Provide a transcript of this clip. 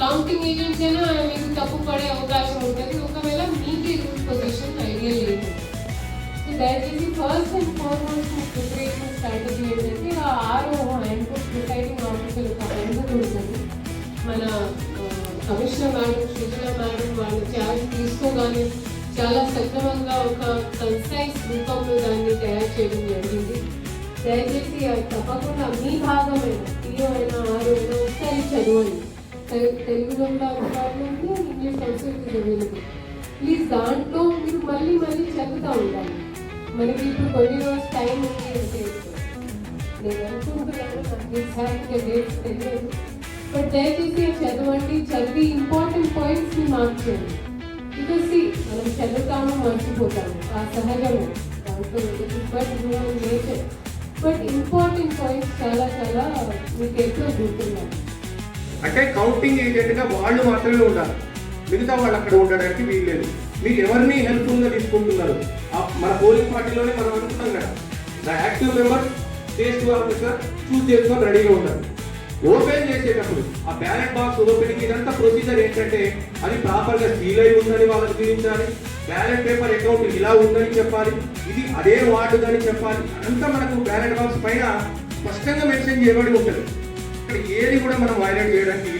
Counting agents అయినా మీకు తప్పు పడే అవకాశం ఉంటుంది ఒకవేళ మీకు రూల్ పొజిషన్ ఐడియా లేదు సో దయచేసి ఫస్ట్ అండ్ ఫార్మోస్ట్ మీ ప్రిపరేషన్ స్ట్రాటజీ ఏంటంటే ఆ ఆరో హ్యాండ్బుక్ ప్రిసైడింగ్ ఆఫీసర్ ఒక హ్యాండ్బుక్ ఉంటుంది మన కమిషనర్ మేడం సృజన మేడం వాళ్ళు ఛార్జ్ తీసుకోగానే చాలా సక్రమంగా ఒక కన్సైజ్ రూపంలో దాన్ని తయారు చేయడం జరిగింది దయచేసి అది తప్పకుండా మీ భాగమైన టీఓ అయినా ఆరు అయినా ఒకసారి చదవండి తెలుగులో కూడా అందుబాటులో ఉంది English also it is available please దాంట్లో మీరు మళ్ళీ మళ్ళీ చదువుతూ ఉండాలి. మనకి ఇప్పుడు కొన్ని రోజు టైం ఉంది అంటే నేను అనుకుంటున్నాను నాకు డేట్స్ తెలియదు. బట్ దయచేసి చదవండి చదివి ఇంపార్టెంట్ పాయింట్స్ని మార్క్ చేయండి బికాస్ మనం చదువుతాము మర్చిపోతాము. ఆ సహజము. దాంట్లో but nature. But important points చాలా చాలా మీకు ఎక్కువ గుర్తున్నాను అంటే కౌంటింగ్ ఏజెంట్గా వాళ్ళు మాత్రమే ఉండాలి. మిగతా వాళ్ళు అక్కడ ఉండడానికి వీల్లేదు. మీరు ఎవరిని హెల్ప్ఫుల్గా తీసుకుంటున్నారు? మన పోలింగ్ పార్టీలోనే మనం అనుకుంటాం కదా. The active member taste officer choose చేసుకొని రెడీగా ఉండాలి ఓపెన్ చేసేటప్పుడు ఆ బ్యాలెట్ బాక్స్ ఓపెనింగ్ ఇదంతా ప్రొసీజర్ ఏంటంటే అది ప్రాపర్గా సీల్ అయి ఉందని వాళ్ళకి చూపించాలి. బ్యాలెట్ పేపర్ అకౌంట్ ఇలా ఉందని చెప్పాలి. ఇది అదే వార్డు అని చెప్పాలి. అంతా మనకు బ్యాలెట్ బాక్స్ పైన స్పష్టంగా మెన్షన్ చేయబడి ఉంటుంది. మనం వైలేట్ చేయడానికి